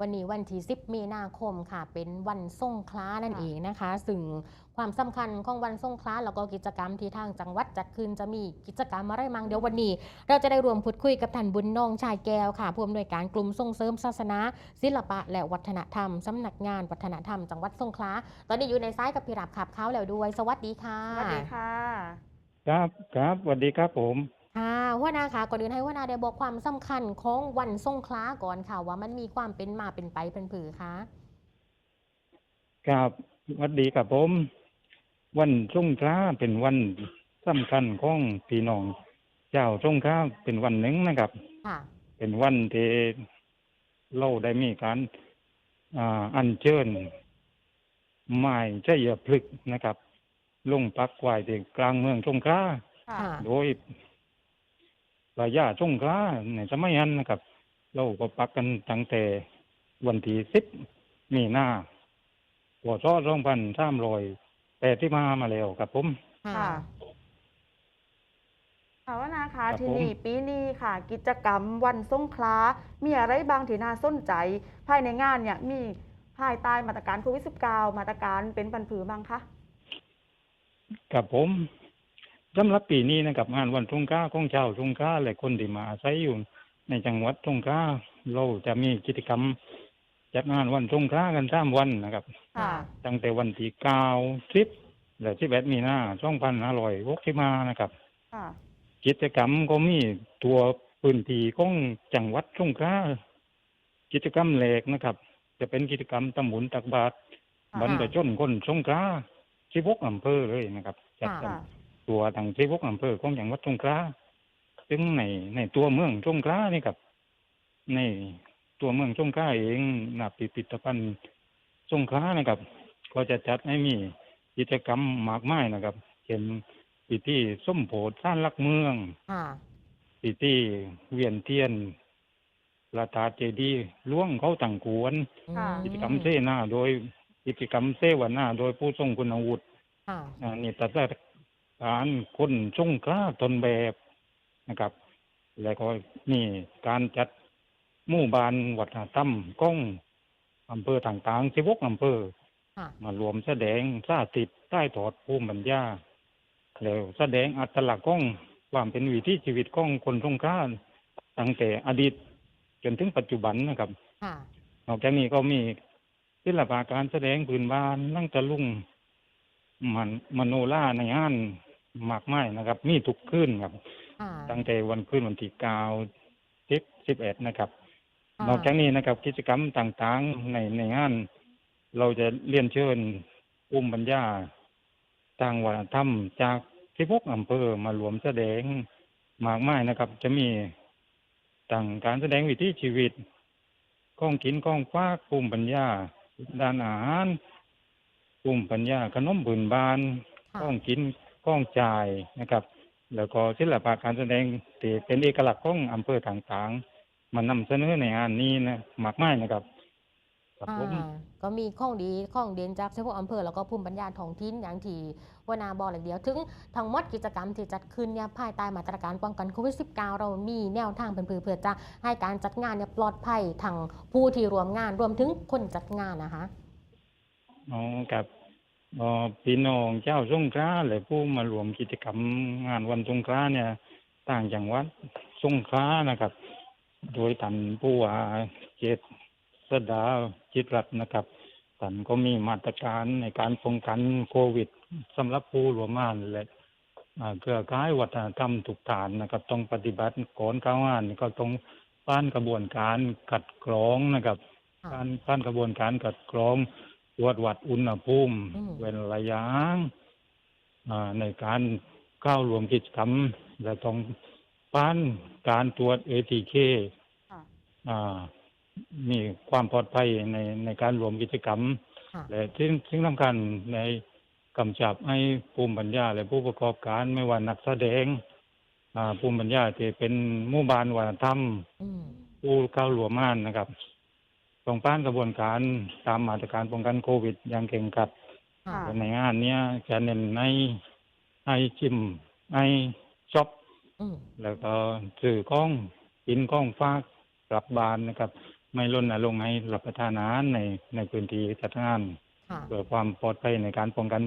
วันนี้วันที่10มีนาคมค่ะ เป็นวันสงขลานั่นค่ะเองนะคะ ซึ่งความสำคัญของวันสงขลาแล้วก็กิจกรรมที่ทางจังหวัดจัดขึ้นจะมีกิจกรรมอะไรมั่งเดี๋ยววันนี้ เราจะได้รวมพูดคุยกับท่านบุญนงชายแก้วค่ะผู้อำนวยการกลุ่มส่งเสริมศาสนา ศิลปะ และวัฒนธรรมสำนักงานวัฒนธรรมจังหวัดสงขลาตอนนี้อยู่ในซ้ายกับพี่รับขับเขาแล้วด้วย สวัสดีค่ะสวัสดีค่ะ ครับครับสวัสดีครับผม ค่ะหัวหน้าค่ะก่อนอื่นให้หัวหน้าได้บอกความสำคัญของวันสงขลาก่อนค่ะ ว่ามันมีความเป็นมาเป็นไปเป็นผือค่ะครับสวัสดีครับผม วันสงกรานต์เป็นวันสำคัญของพี่น้องเจ้าสงกรานต์เป็นวันหนึ่งนะครับค่ะเป็นวันที่เราได้มีการอ่าอัญเชิญไม้เจ้าพลึกษ์นะครับ ลงปักไว้ที่กลางเมืองสงขลาค่ะค่ะโดย ระยะสงกรานต์ในสมัยนั้นนะครับ เราก็ปักกันตั้งแต่วันที่สิบมีนาหัวซอสองพันสามรอยแปดที่มามาแล้วครับผม ค่ะ ค่ะว่านาคะครับที่ผมนี่ปีนี้ค่ะ กิจกรรมวันสงขลามีอะไรบางที่น่าสนใจ ภายในงานเนี่ยมีภายใต้มาตรการโควิด -19 มาตรการเป็นปันผือบ้างคะ กับผม สำหรับปีนี้นะครับงานวันสงกรานต์ของชาวสงกรานต์และคนที่มาอาศัยอยู่ในจังหวัดสงขลาเราจะมีกิจกรรม จัดงานวันสงกรานต์กันสามวันนะครับค่ะ ตั้งแต่วันที่เก้าสิบและสิบเอ็ดมีนาสองพันห้าร้อยหกสิบมานะครับ ค่ะ กิจกรรมก็มีตัวพื้นที่ของจังหวัดสงขลากิจกรรมแหลกนะครับ จะเป็นกิจกรรมตำบุญตักบาตรค่ะบรรพชนคนสงขลาสิบหกอำเภอเลยนะครับจัดค่ะ กันค่ะ ตัวต่างสิบหกอำเภอของจังหวัดสงขลาซึ่งในในตัวเมืองสงขลานี่ครับ ในตัวเมืองสงขลาเองนับพิพิธภัณฑ์สงขลานะครับ ก็จะจัดให้มีกิจกรรมมากมายนะครับเช่นพิธีส้มโพธิท่านลักเมืองค่ะพิธีเวียนเทียนพระธาตุเจดีย์หล่วงเขาต่างกวนค่ะกิจกรรมเสนาโดยกิจกรรมเสวนาโดยผู้ทรงคุณวุฒิค่ะอ่านี่ตัด การคนสงกล้าตนแบบนะครับ แล้วก็นี่การจัดหมู่บ้านวัฒนธรรมก้องอำเภอต่างๆสิบกอำเภอค่ะมารวมแสดงสาธิตใต้ถอดภูมิปัญญาแล้วแสดงอัตลักษณ์ของความเป็นวิถีชีวิตของคนสงกรานต์ตั้งแต่อดีต จนถึงปัจจุบันนะครับค่ะนอกจากนี้ก็มีศิลปะการแสดงพื้นบ้านนั่งตะลุงมันมโนราในงาน มากมายนะครับ มีทุกคืนครับ ค่ะตั้งแต่วันคืนวันที่เก้าสิบสิบเอ็ดนะครับ ค่ะนอกจากนี้นะครับ กิจกรรมต่างๆในในงาน เราจะเรียนเชิญอุ้มปัญญาทางวัฒนธรรมจากสิบหกอำเภอมารวมแสดงมากมายนะครับ จะมีต่างการแสดงวิถีชีวิตก้องกินก้องฟ้ากภูมิปัญญา ด้านอาหารภูมิปัญญาขนมบืนบานค่ะก้องกิน ก้องจ่ายนะครับ แล้วก็ศิลปะการแสดงที่เป็นเอกลักษณ์ของอำเภอต่างๆ มานำเสนอในงานนี้นะมากมายนะครับครับผม อ่าก็มีข้องดีข้องเด่นจากเฉพาะอำเภอแล้วก็ภูมิปัญญาท้องถิ่นอย่างที่หัวหนาบอกเลยเดียว ถึงทั้งหมดกิจกรรมที่จัดขึ้นเนี่ยภายใต้มาตรการป้องกันโควิด -19 เรามีแนวทางเป็นเพื่อจะให้การจัดงานเนี่ยปลอดภัยทั้งผู้ที่ร่วมงานรวมถึงคนจัดงานนะคะ อ๋อครับ อ๋อพี่น้องเจ้าสงขลาและผู้มารวมกิจกรรมงานวันสงขลาเนี่ย ต่างจังหวัดสงขลานะครับ โดยท่านผู้ว่าเจษสดาจิตรัตน์นะครับท่านก็มีมาตรการในการป้องกันโควิดสำหรับผู้รวมงานและอ่าเครือข่ายวัฒนธรรมทุกฐานนะครับ ต้องปฏิบัติก่อนเข้างานก็ต้องผ่านกระบวนการคัดกรองนะครับค่ะการผ่านกระบวนการคัดกรอง ตรวจวัดอุณหภูมิอืม เว้นระยะห่างอ่าในการเข้ารวมกิจกรรม และต้องผ่านการตรวจ ATK ค่ะ อ่า มีความปลอดภัยในในการรวมกิจกรรม ค่ะ และที่ที่สำคัญในกำจับให้ภูมิปัญญาและผู้ประกอบการไม่ว่านักแสดงอ่าภูมิปัญญาที่เป็นหมู่บ้านวัฒนธรรม อืม ผู้เข้าร่วมงานนะครับ ต้องผ่านกระบวนการตามมาตรการป้องกันโควิดอย่างเก่งขัดค่ะค่ะ ในงานเนี้ยจะเน้นในให้ชิมให้ช็อป อืม แล้วก็ซื้อของกินของฝากกลับบ้านนะครับ ไม่รณรงค์ให้รับประทานอาหารในในพื้นที่จัดงานค่ะ เพื่อความปลอดภัยในการป้องกัน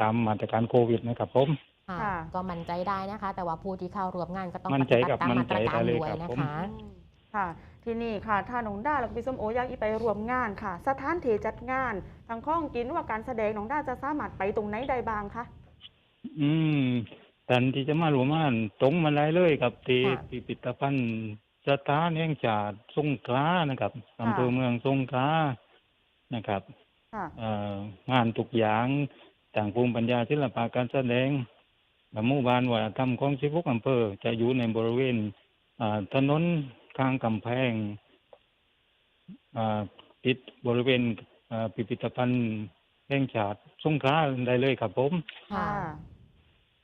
ตามมาตรการโควิดนะครับผม ค่ะ ค่ะ ก็มั่นใจได้นะคะ แต่ว่าผู้ที่เข้าร่วมงานก็ต้องมั่ปนใจฏิบัครับติตามมั่นมาตรการใจได้เลยด้วยครับนะผม คะ ค่ะ ที่นี่ค่ะถ้าน้องด้าแล้วก็พี่ส้มโออยากอีไปร่วมงานค่ะ สถานที่จัดงานทางข้องกินหรือว่าการแสดงน้องด้าจะสามารถไปตรงไหนได้บ้างคะอืมท่านที่จะมารวมงานตรงมาได้เลยครับที่ค่ะพิพิธภัณฑ์สถานแห่งชาติสงขลานะครับอำเภอเมืองสงขลานะครับค่ะ เอ่องานทุกอย่างต่างภูมิปัญญาศิลปะการแสดงและหมู่บ้านวัฒนธรรมของสิบหกอำเภอจะอยู่ในบริเวณอ่าถนน ข้างกำแพงอ่าติดบริเวณอ่าพิพิธภัณฑ์แห่งชาติสงขลาได้เลยครับผม ค่ะ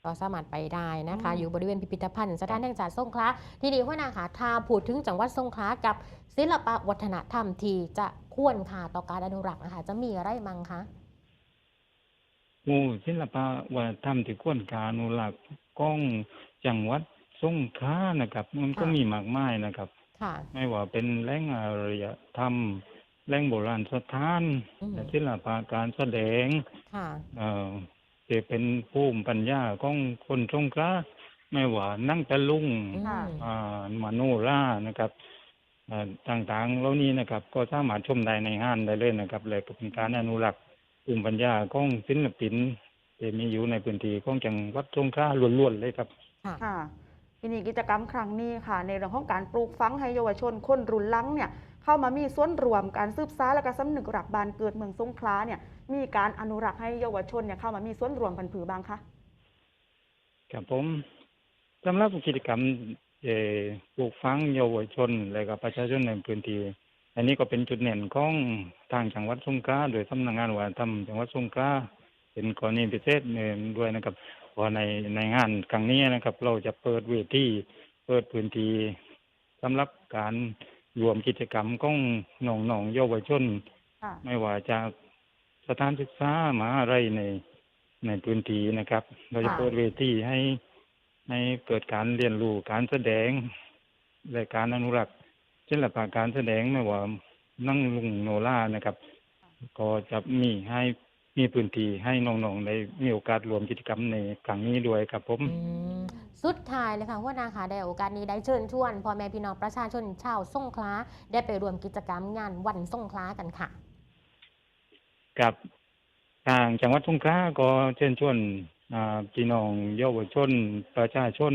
ก็สามารถไปได้นะคะอืมอยู่บริเวณพิพิธภัณฑ์สถานแห่งชาติสงขลาทีนี้หัวหน้าค่ะถ้าพูดถึงจังหวัดสงขลากับศิลปะวัฒนธรรมที่จะควรค่าต่อการอนุรักษ์นะคะจะมีอะไรมั่งคะหมู่ศิลปะวัฒนธรรมที่ควรการอนุรักษ์ของจังหวัดสงขลานะครับ มันก็ค่ะมีมากมายนะครับ ค่ะ ไม่ว่าเป็นแหล่งอารยธรรมแหล่งโบราณสถานอืม และศิลปะการแสดง ค่ะ เอ่อจะเป็นภูมิปัญญาของคนสงขลาไม่ว่านั่งตะลุงอืมค่ะ อ่ามโนรานะครับเอ่อต่างๆเหล่านี้นะครับ ก็สามารถชมได้ในห้านได้เลยนะครับและก็เป็นการอนุรักษ์ภูมิปัญญาของศิลปินที่มีอยู่ในพื้นที่ของจังหวัดสงขลาล้วนๆเลยครับ ค่ะ ค่ะ ทีนี่กิจกรรมครั้งนี้ค่ะ ในเรื่องของการปลูกฝังให้เยาวชนคนรุ่นหลังเนี่ยเข้ามามีส่วนรวมการสืบสานและก็สำนึกรักบานเกิดเมืองสงขลาเนี่ยมีการอนุรักษ์ให้เยาวชนเนี่ยเข้ามามีส่วนรวมพันผือบ้างคะครับผมสำหรับกิจกรรมเอปลูกฝังเยาวชน และก็ประชาชนในพื้นที่อันนี้ก็เป็นจุดเด่นของทางจังหวัดสงขลาโดยสำนักงานวัฒนธรรมจังหวัดสงขลาเป็นกรณีพิเศษหนึ่งด้วยนะครับ เพราะในในงานครั้งนี้นะครับ เราจะเปิดเวทีเปิดพื้นที่สำหรับการรวมกิจกรรมของน้องๆเยาวชน ค่ะ ไม่ว่าจากสถานศึกษามหาอะไรในในพื้นที่นะครับ เราจะค่ะ เปิดเวทีให้ให้เกิดการเรียนรู้การแสดงและการอนุรักษ์ศิลปะการแสดงไม่ว่านั่งลุงโนล่านะครับ ก็จะมีให้ มีพื้นที่ให้น้องๆได้มีโอกาสรวมกิจกรรมในครั้งนี้ด้วยครับผม อืมสุดท้ายเลยค่ะหัวหน้าค่ะได้โอกาสนี้ได้เชิญชวนพ่อแม่พี่น้องประชาชนชาวสงขลาได้ไปรวมกิจกรรมงานวันสงขลากันค่ะ กับทางจังหวัดสงขลาก็เชิญชวนอ่าพี่น้องเยาวชนประชาชน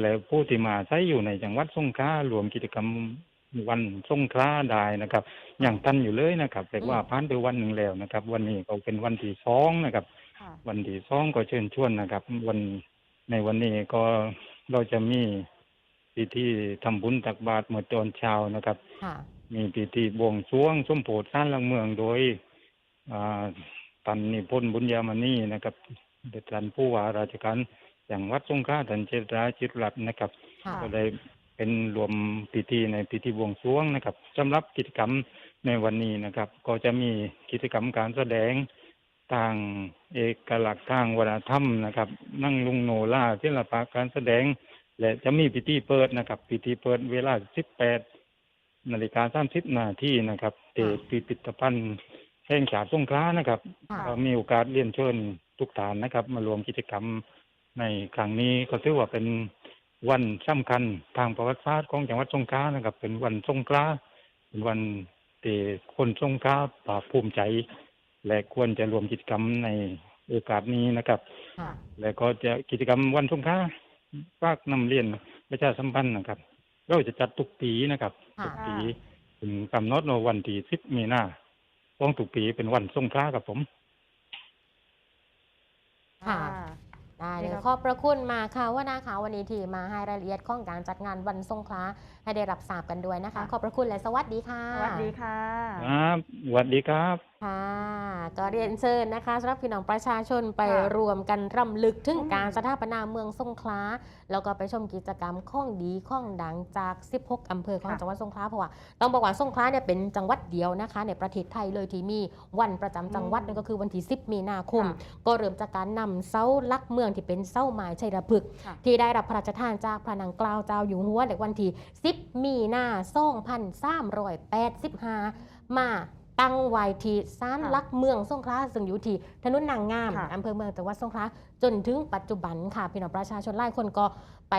และผู้ที่มาใช้อยู่ในจังหวัดสงขลารวมกิจกรรม วันสงขลาได้นะครับอย่างทันอยู่เลยนะครับแต่ว่าอืมผ่านไปวันหนึ่งแล้วนะครับ วันนี้ก็เป็นวันที่สองนะครับ ค่ะ วันที่สองก็เชิญชวนนะครับ วันในวันนี้ก็เราจะมีพิธีทำบุญตักบาตรเมื่อตอนเช้านะครับ ค่ะ มีพิธีบวงสรวงสมโพธิสร้างหลังเมืองโดยอ่าตันนิพนธ์บุญยามณีนะครับเด็จท่านผู้ว่าราชการอย่างวัดสงขลาท่านเจตราจิตรัตน์นะครับ ค่ะ ก็ได้ เป็นรวมพิธีในพิธีบวงสรวงนะครับสำหรับกิจกรรมในวันนี้นะครับ ก็จะมีกิจกรรมการแสดงทางเอกลักษณ์ทางวัฒนธรรมนะครับ นั่งลุงโนล่าศิลปะการแสดง และจะมีพิธีเปิดนะครับ พิธีเปิดเวลา 18นาฬิกา30นาทีนะครับที่พิพิธภัณฑ์แห่งชาติสงขลานะครับค่ะก็มีโอกาสเรียนเชิญทุกฐานนะครับ มารวมกิจกรรมในครั้งนี้ก็ถือว่าเป็น วันสำคัญทางประวัติศาสตร์ของจังหวัดสงขลานะครับ เป็นวันสงขลาเป็นวันที่คนสงขลาภาคภูมิใจ และควรจะรวมกิจกรรมในโอกาสนี้นะครับค่ะและก็จะกิจกรรมวันสงขลาฝากนำเรียนประชาสัมพันธ์นะครับเราจะจัดทุกปีนะครับค่ะทุกปีถึงกำหนดว่าวันที่สิบมีนาของทุกปีเป็นวันสงขลาครับผม ค่ะ ได้เลยครับขอบพระคุณมากค่ะว่านาคะวันนี้ที่มาให้รายละเอียดของการจัดงานวันสงขลาให้ได้รับทราบกันด้วยนะคะ ขอบพระคุณและสวัสดีค่ะ สวัสดีค่ะ ครับสวัสดีครับค่ะ ก็เรียนเชิญนะคะสำหรับพี่น้องประชาชนไปค่ะรวมกันรำลึกถึงอืมการสถาปนาเมืองสงขลาแล้วก็ไปชมกิจกรรมข้องดีข้องดังจาก 16 อำเภอของจังหวัดสงขลาเพราะว่าต้องบอกว่าสงขลาเนี่ยเป็นจังหวัดเดียวนะคะ ในประเทศไทยเลยที่มีวันประจำจังหวัดนั่นก็คือวันที่ 10 มีนาคม ก็เริ่มจากการนำเสาหลักเมืององที่เป็นเส้าหมายชัยระพฤกษ์ค่ะ ที่ได้รับพระราชทานจากพระนางเกล้าเจ้าอยู่หัวในวันที่ 10 มีนา2385 มา ตั้งไว้ที่ศาลค่ะหลักเมืองสงขลาซึ่งอยู่ที่ถนนนางงามค่ะอำเภอเมืองจังหวัดสงขลาจนถึงปัจจุบันค่ะพี่น้องประชาชนหลายคนก็ไป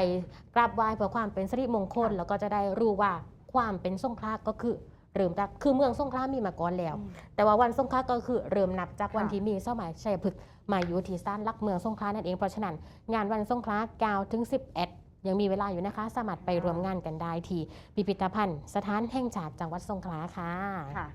กราบไหว้เพื่อความเป็นสิริมงคล แล้วก็จะได้รู้ว่าความเป็นสงขลาก็คือเริ่มจากคือเมืองสงขลามีมาก่อนแล้วอืมแต่ว่าวันสงขลาก็คือเริ่มนับจากวันค่ะที่มีสมัยชัยพฤกษ์มาอยู่ที่ศาลหลักเมืองสงขลานั่นเองเพราะฉะนั้น งานวันสงขลา9ถึง11ยังมีเวลาอยู่นะคะ สามารถไปรวมงานกันได้ที่พิพิธภัณฑ์สถานแห่งชาติจังหวัดสงขลาค่ะค่ะ